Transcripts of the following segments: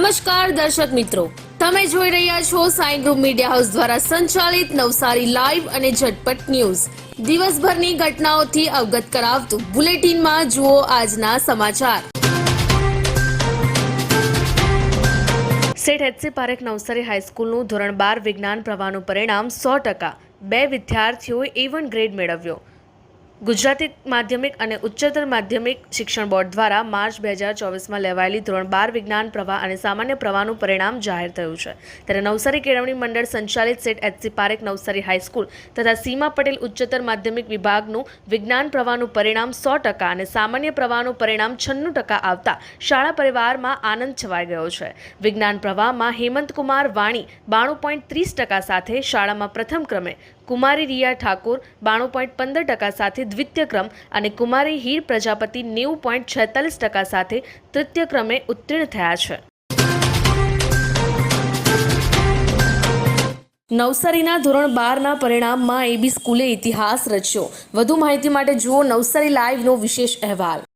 નમસ્કાર દર્શક મિત્રો. તમે જોઈ રહ્યા છો સાઈ ગ્રુપ મીડિયા હાઉસ દ્વારા સંચાલિત નવસારી લાઈવ અને ઝટપટ ન્યૂઝ. દિવસભરની ઘટનાઓથી અવગત કરાવતું બુલેટિનમાં જુઓ આજના સમાચાર. સેઠ એચસી પારેખ નવસારી હાઈસ્કૂલનું ધોરણ બાર વિજ્ઞાન પ્રવાહનું પરિણામ સો ટકા. બે વિદ્યાર્થીઓએ એ વન ગ્રેડ મેળવ્યો. ગુજરાતી માધ્યમિક અને ઉચ્ચતર માધ્યમિક શિક્ષણ બોર્ડ દ્વારા માર્ચ બે હજાર ચોવીસમાં લેવાયેલી ધોરણ બાર વિજ્ઞાન, પ્રવાહ અને સામાન્ય પ્રવાહનું પરિણામ જાહેર થયું છે. ત્યારે નવસારી કેળવણી મંડળ સંચાલિત set H C Parekh Navsari high school તથા સીમા પટેલ ઉચ્ચતર માધ્યમિક વિભાગનું વિજ્ઞાન, પ્રવાહનું પરિણામ સો ટકા અને સામાન્ય પ્રવાહનું પરિણામ છન્નું ટકા આવતા શાળા પરિવારમાં આનંદ છવાઈ ગયો છે. વિજ્ઞાન પ્રવાહમાં હેમંતકુમાર વાણી બાણું પોઈન્ટ ત્રીસ ટકા સાથે શાળામાં પ્રથમ ક્રમે, કુમારી રિયા ઠાકુર બાણું પોઈન્ટ પંદર ટકા સાથે દ્વિતીય ક્રમ અને કુમારી હીર પ્રજાપતિ નેવું પોઈન્ટ છેતાલીસ ટકા સાથે તૃતીય ક્રમે ઉત્તીર્ણ થયા છે. નવસારીના ધોરણ બારના પરિણામમાં એબી સ્કૂલે ઇતિહાસ રચ્યો. વધુ માહિતી માટે જુઓ નવસારી લાઈવનો વિશેષ અહેવાલ.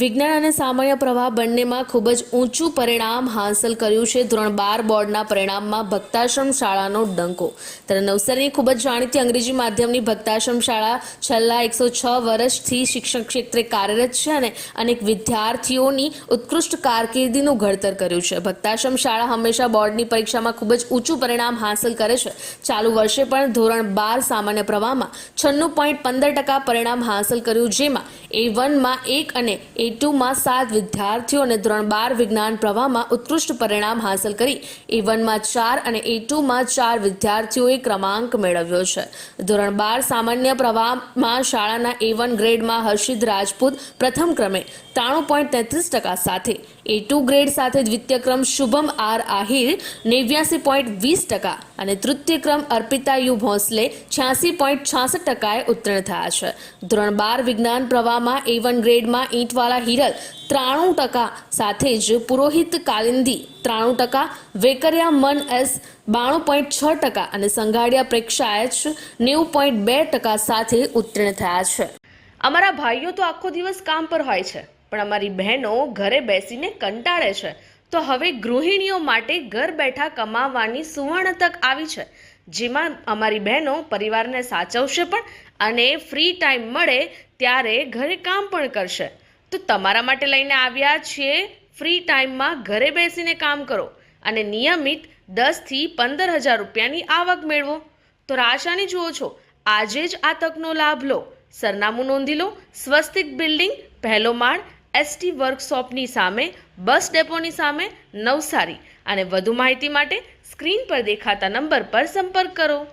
વિજ્ઞાન અને સામાન્ય પ્રવાહ બંનેમાં ખૂબ જ ઊંચું પરિણામ હાંસલ કર્યું છે. ધોરણ બાર બોર્ડના પરિણામમાં ભક્તાશ્રમ શાળાનો ડંકો. ત્યારે નવસારીની ખૂબ જ જાણીતી અંગ્રેજી માધ્યમની ભક્તાશ્રમ શાળા છેલ્લા એકસો છ વર્ષથી શિક્ષણ ક્ષેત્રે કાર્યરત છે અને અનેક વિદ્યાર્થીઓની ઉત્કૃષ્ટ કારકિર્દીનું ઘડતર કર્યું છે. ભક્તાશ્રમ શાળા હંમેશા બોર્ડની પરીક્ષામાં ખૂબ જ ઊંચું પરિણામ હાંસલ કરે છે. ચાલુ વર્ષે પણ ધોરણ બાર સામાન્ય પ્રવાહમાં છન્નું પોઈન્ટ પંદર ટકા પરિણામ હાંસલ કર્યું, જેમાં એ વનમાં એક અને એ ટુમાં સાત વિદ્યાર્થીઓ અને ધોરણ બાર વિજ્ઞાન પ્રવાહમાં ઉત્કૃષ્ટ પરિણામ હાંસલ કરી. એ વનમાં ચાર અને એ ટુમાં ચાર વિદ્યાર્થીઓએ ક્રમાંક મેળવ્યો છે. ધોરણ બાર સામાન્ય પ્રવાહમાં શાળાના એ વન ગ્રેડમાં હર્ષિદ રાજપૂત પ્રથમ ક્રમે ત્રાણું પોઈન્ટ તેત્રીસ ટકા સાથે. એ ટુ ગ્રેડ સાથે દ્વિતીય ક્રમ શુભમ આર આહિર, નેવ્યાસી પોઈન્ટ વીસ ટકા અને તૃતીય ક્રમ અર્પિતા યુ ભોંસલે છ્યાસી પોઈન્ટ છાસઠ ટકાએ ઉત્તીર્ણ થયા છે. ધોરણ બાર વિજ્ઞાન પ્રવાહમાં એ વન ગ્રેડમાં ઈંટવાળા હિરલ ત્રાણું ટકા સાથે જ પુરોહિત કાલિંદી ત્રાણું ટકા, વેકરિયા મન એસ બાણું પોઈન્ટ છ ટકા અને સંઘાડિયા પ્રેક્ષા એચ નેવું પોઈન્ટ બે ટકા સાથે ઉત્તીર્ણ થયા છે. અમારા ભાઈઓ તો આખો દિવસ કામ પર હોય છે. પણ અમારી બહેનો ઘરે બેસીને કંટાળે છે. તો હવે ગૃહિણીઓ માટે ઘર બેઠા કમાવાની સુવર્ણ તક આવી છે. જેમાં અમારી બહેનો પરિવારને સાચવશે પણ અને ફ્રી ટાઈમ મળે ત્યારે ઘરે કામ પણ કરશે. તો તમારા માટે લઈને આવ્યા છીએ. ફ્રી ટાઈમમાં ઘરે બેસીને કામ કરો અને નિયમિત દસથી પંદર હજાર રૂપિયાની આવક મેળવો. તો રાશાની જુઓ છો, આજે જ આ તકનો લાભ લો. સરનામું નોંધી લો, સ્વસ્તિક બિલ્ડિંગ, પહેલો માળ એસટી વર્કશોપની સામે, બસ ડેપોની સામે નવસારી. અને વધુ માહિતી માટે સ્ક્રીન પર દેખાતા નંબર પર સંપર્ક કરો.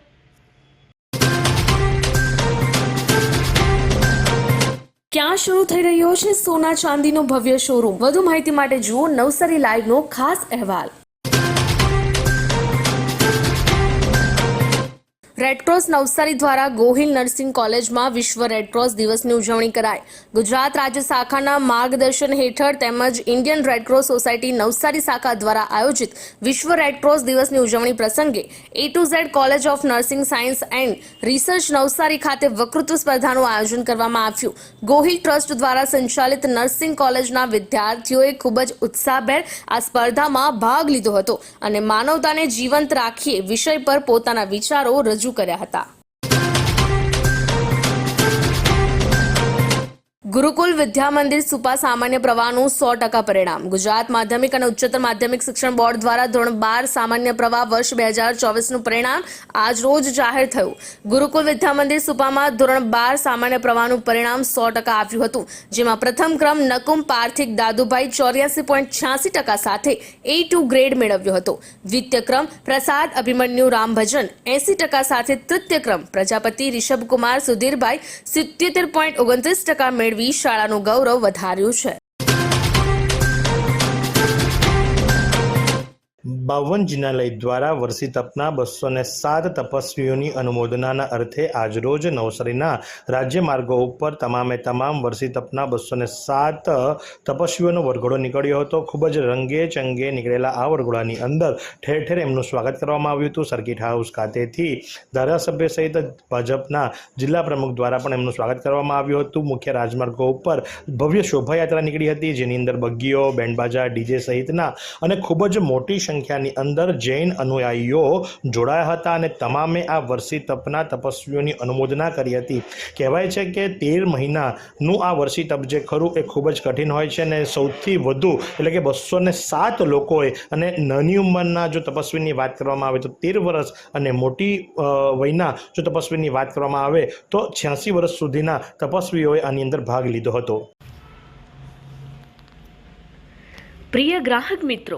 ક્યાં શરૂ થઈ રહ્યો છે સોના ચાંદીનો ભવ્ય શોરૂમ? વધુ માહિતી માટે જુઓ નવસારી લાઈવનો ખાસ અહેવાલ. રેડક્રોસ નવસારી દ્વારા ગોહિલ નર્સિંગ કોલેજમાં વિશ્વ રેડક્રોસ દિવસની ઉજવણી કરાઈ. ગુજરાત રાજ્ય શાખાના માર્ગદર્શન હેઠળ તેમજ ઇન્ડિયન રેડક્રોસ સોસાયટી નવસારી શાખા દ્વારા આયોજિત વિશ્વ રેડક્રોસ દિવસની ઉજવણી પ્રસંગે A to Z college of nursing science and research Navsari ખાતે વકૃત્વ સ્પર્ધાનું આયોજન કરવામાં આવ્યું. ગોહિલ ટ્રસ્ટ દ્વારા સંચાલિત નર્સિંગ કોલેજના વિદ્યાર્થીઓએ ખૂબ જ ઉત્સાહભેર આ સ્પર્ધામાં ભાગ લીધો હતો અને માનવતાને જીવંત રાખીએ વિષય પર પોતાના વિચારો રજૂ કર્યા હતા. ગુરુકુલ વિદ્યા મંદિર સુપા સામાન્ય પ્રવાહનું સો ટકા પરિણામ. ગુજરાત માધ્યમિક અને ઉચ્ચતર માધ્યમિક શિક્ષણ બોર્ડ દ્વારા ધોરણ બાર સામાન્ય પ્રવાહ વર્ષ બે હજાર ચોવીસનું પરિણામ આજ રોજ જાહેર થયું. ગુરુકુલ વિદ્યા મંદિર સુપામાં ધોરણ બાર સામાન્ય પ્રવાહનું પરિણામ સો ટકા આવ્યું હતું, જેમાં પ્રથમ ક્રમ નકુમ પાર્થિક દાદુભાઈ ચોર્યાસી પોઈન્ટ છ્યાસી ટકા સાથે એ ટુ ગ્રેડ મેળવ્યો હતો. દ્વિતીય ક્રમ પ્રસાદ અભિમન્યુ રામભજન એસી ટકા સાથે તૃતીય ક્રમ પ્રજાપતિ રિષભકુમાર સુધીરભાઈ સિત્યોતેર પોઈન્ટ ઓગણત્રીસ ટકા મેળવી શાળાનું ગૌરવ વધાર્યું છે. બાવન જિનાલય દ્વારા વર્ષી તપના બસો ને સાત તપસ્વીઓની અનુમોદનાના અર્થે આજરોજ નવસારીના રાજ્ય માર્ગો ઉપર તમામે તમામ વર્ષી તપના બસો ને સાત તપસ્વીઓનો વરઘોડો નીકળ્યો હતો. ખૂબ જ રંગે ચંગે નીકળેલા આ વરઘોડાની અંદર ઠેર ઠેર એમનું સ્વાગત કરવામાં આવ્યું હતું. સર્કિટ હાઉસ ખાતેથી ધારાસભ્ય સહિત ભાજપના જિલ્લા પ્રમુખ દ્વારા પણ એમનું સ્વાગત કરવામાં આવ્યું હતું. મુખ્ય રાજમાર્ગો ઉપર ભવ્ય શોભાયાત્રા નીકળી હતી, જેની અંદર બગ્ગીઓ, બેન્ડબાજા, ડીજે સહિતના અને ખૂબ જ મોટી સંખ્યાની અંદર જૈન અનુયાયીઓ જોડાયા હતા અને તમામે આ વર્ષી તપના તપસ્વીઓની અનુમોદના કરી હતી. કહેવાય છે કે તેર મહિનાનું આ વર્ષી તપ જે ખરું એ ખૂબ જ કઠિન હોય છે અને સૌથી વધુ એટલે કે બસો ને સાત લોકોએ અને નાની ઉંમરના જો તપસ્વીની વાત કરવામાં આવે તો તેર વર્ષ અને મોટી વયના જો તપસ્વીની વાત કરવામાં આવે તો છ્યાસી વર્ષ સુધીના તપસ્વીઓએ આની અંદર ભાગ લીધો હતો. પ્રિય ગ્રાહક મિત્રો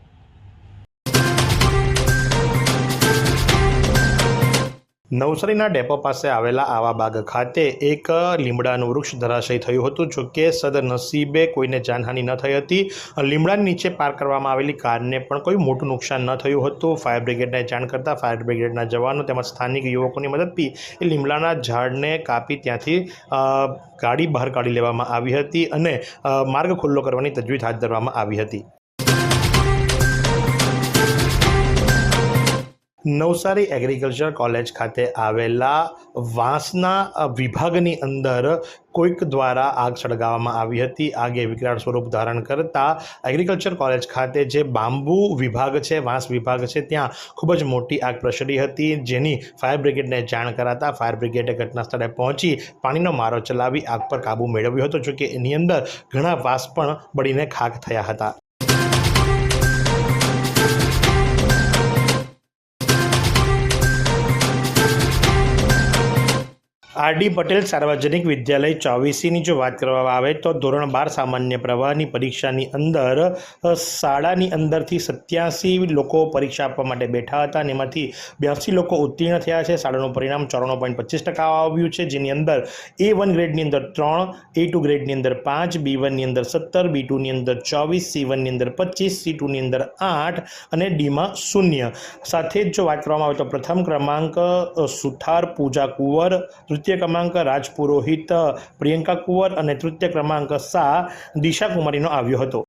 નવસારીના ડેપો પાસે આવેલા આવા બાગ ખાતે એક લીમડાનું વૃક્ષ ધરાશય થયું હતું જોકે સદનસીબે કોઈને જાનહાનિ ન થઈ હતી. લીમડાની નીચે પાર્ક કરવામાં આવેલી કારને પણ કોઈ મોટું નુકસાન ન થયું હતું. ફાયર બ્રિગેડને જાણ કરતાં ફાયર બ્રિગેડના જવાનો તેમજ સ્થાનિક યુવકોની મદદથી એ લીમડાના ઝાડને કાપી ત્યાંથી ગાડી બહાર કાઢી લેવામાં આવી હતી અને માર્ગ ખુલ્લો કરવાની તજવીજ હાથ ધરવામાં આવી હતી. નવસારી એગ્રીકલ્ચર કોલેજ ખાતે આવેલા વાંસના વિભાગની અંદર કોઈક દ્વારા આગ સળગાવવામાં આવી હતી. આગે વિકરાળ સ્વરૂપ ધારણ કરતા એગ્રીકલ્ચર કોલેજ ખાતે જે બાંબુ વિભાગ છે, વાંસ વિભાગ છે, ત્યાં ખૂબ જ મોટી આગ પ્રસરી હતી. જેની ફાયર બ્રિગેડને જાણ કરાતા ફાયર બ્રિગેડે ઘટના સ્થળે પહોંચી પાણીનો મારો ચલાવી આગ પર કાબૂ મેળવ્યો હતો, જોકે એની અંદર ઘણા વાંસ પણ બળીને ખાક થયા હતા. આરડી પટેલ સાર્વજનિક વિદ્યાલય ચોવીસીની જો વાત કરવામાં આવે તો ધોરણ બાર સામાન્ય પ્રવાહની પરીક્ષાની અંદર શાળાની અંદરથી સત્યાસી લોકો પરીક્ષા આપવા માટે બેઠા હતા અને એમાંથી બ્યાસી લોકો ઉત્તીર્ણ થયા છે. શાળાનું પરિણામ ચોરાણું પોઈન્ટ પચીસ ટકા આવ્યું છે, જેની અંદર એ વન ગ્રેડની અંદર ત્રણ, એ ટુ ગ્રેડની અંદર પાંચ, બી વનની અંદર સત્તર, બી ટુની અંદર ચોવીસ, સી વનની અંદર પચીસ, સી ટુની અંદર આઠ અને ડીમાં શૂન્ય. સાથે જ જો વાત કરવામાં આવે તો પ્રથમ ક્રમાંક સુથાર પૂજા કુંવર તૃતીય ક્રમાંક રાજપુરોહિત, પ્રિયંકા કુંવર અને તૃતીય ક્રમાંક શાહ દિશા કુમારીનો આવ્યો હતો.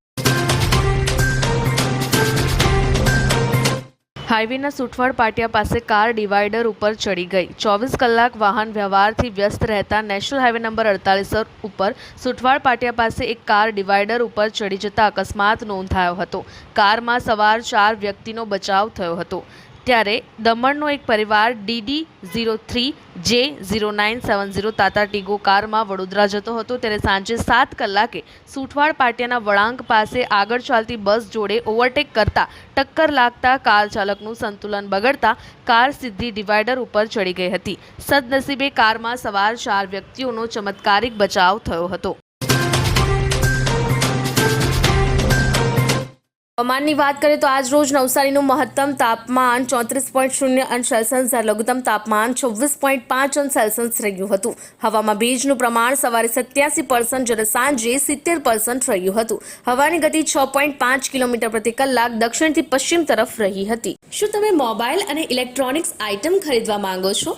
હાઈવેના સુઠવાડ પાટિયા પાસે કાર ડિવાઈડર ઉપર ચડી ગઈ. ચોવીસ કલાક વાહન વ્યવહારથી વ્યસ્ત રહેતા નેશનલ હાઈવે નંબર અડતાલીસ ઉપર સુઠવાડ પાટિયા પાસે એક કાર ડિવાઈડર ઉપર ચડી જતા અકસ્માત નોંધાયો હતો. કારમાં સવાર ચાર વ્યક્તિનો બચાવ થયો હતો. ત્યારે દમણનો એક પરિવાર DD zero three J zero nine seven zero Tata Tigor કારમાં વડોદરા જતો હતો. ત્યારે સાંજે સાત કલાકે સુઠવાડ પાટિયાના વળાંક પાસે આગળ ચાલતી બસ જોડે ઓવરટેક કરતા ટક્કર લાગતા કાર ચાલકનું સંતુલન બગડતા કાર સીધી ડિવાઈડર ઉપર ચડી ગઈ હતી. સદનસીબે કારમાં સવાર ચાર વ્યક્તિઓનો ચમત્કારિક બચાવ થયો હતો. હવામાનની વાત કરીએ તો આજ રોજ નવસારીનું મહત્તમ તાપમાન ચોત્રીસ પોઈન્ટ શૂન્ય અંશ સેલ્સિયસ જ્યારે લઘુત્તમ તાપમાન છવ્વીસ પોઈન્ટ પાંચ અંશ સેલ્સિયસ રહ્યું હતું. હવામાં ભેજનું પ્રમાણ સવારે સત્યાસી પર્સન્ટ જ્યારે સાંજે સિત્તેર પર્સન્ટ રહ્યું હતું. હવાની ગતિ છ પોઈન્ટ પાંચ કિલોમીટર પ્રતિ કલાક દક્ષિણથી પશ્ચિમ તરફ રહી હતી. શું તમે મોબાઈલ અને ઇલેક્ટ્રોનિક્સ આઇટમ ખરીદવા માંગો છો?